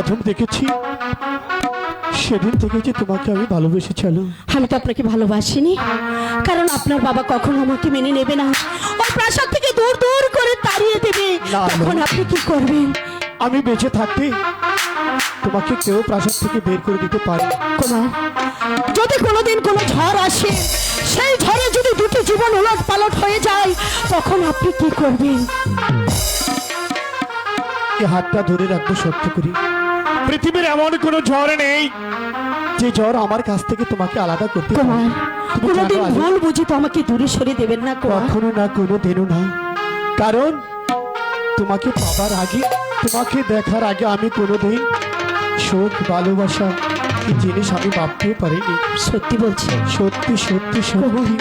প্রথম দেখেছি সেদিন থেকে যে তোমাকে আমি ভালোবেসে চলো আমি তো আপনাকে ভালোবাসিনি কারণ আপনার বাবা কখনো আমাকে মেনে নেবে না। ওই প্রাসাদ থেকে দূর দূর করে তাড়িয়ে দেবে। তখন আপনি কি করবেন? আমি বেঁচে থাকতে তোমাকে কেউ প্রাসাদ থেকে বের করে দিতে পারে কুমার যদি কোনোদিন কোনো ঝড় আসে সেই ঝড়ে যদি দুটি জীবন উলট পালট হয়ে যায় তখন আপনি কি করবেন? হাতটা ধরে রাখব সত্য করি। পৃথিবীর এমন কোনো ঝড় নেই যে ঝড় আমার কাছ থেকে তোমাকে আলাদা করতে পারে। কুমার কোনোদিন ভুল বুঝি তো আমাকে দূরে সরে দেবেন না কখনো না কোনো দিনও না। কারণ তোমাকে পাবার আগে তোমাকে দেখার আগে আমি কোনোদিন শোক ভালোবাসা এই জিনিস আমি ভাবতেও পারিনি। সত্যি বলছি। সত্যি সত্যি সত্যি।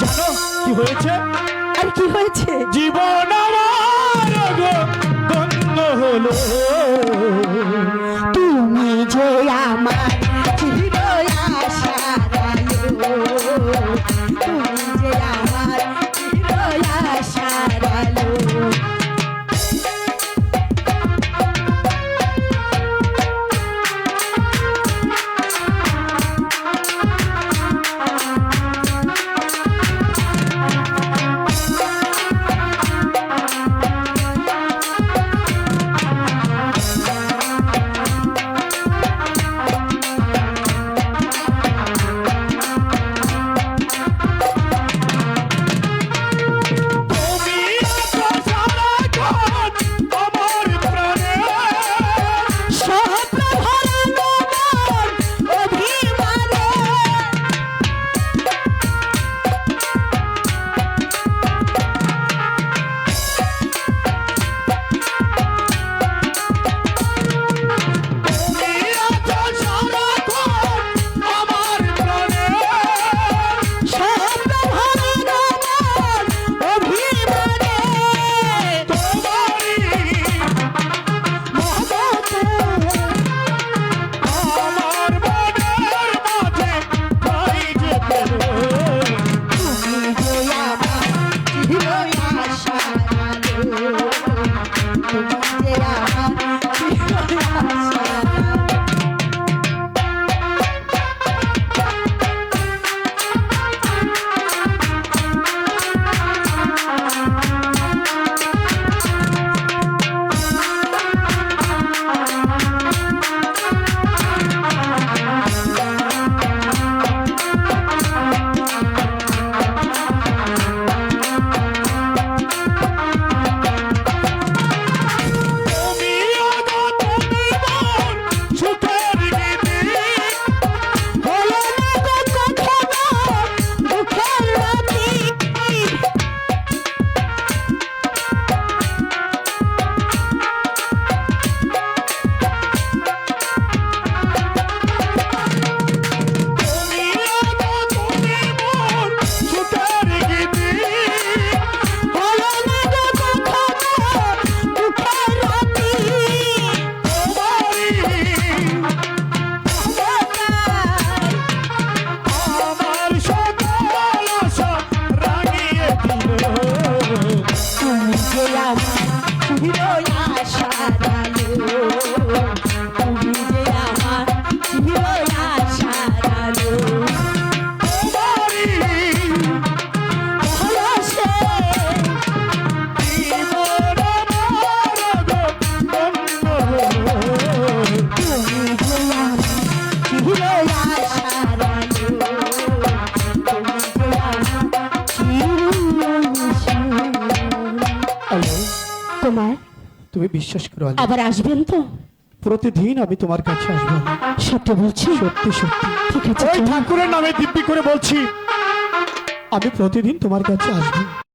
জানো কি হয়েছে? আর কি হয়েছে? জীবন আমার গন্ধ হলো। তুমি যে আমার। তুমি যে আমার আমার চির তুমি বিশ্বাস করো আলী। আবার আসবেন তো? প্রতিদিন আমি তোমার কাছে আসব। সত্য বলছি? সত্যি সত্যি। ঠিক আছে ওই ঠাকুরের নামে দিব্যি করে বলছি। আমি প্রতিদিন তোমার কাছে আসব।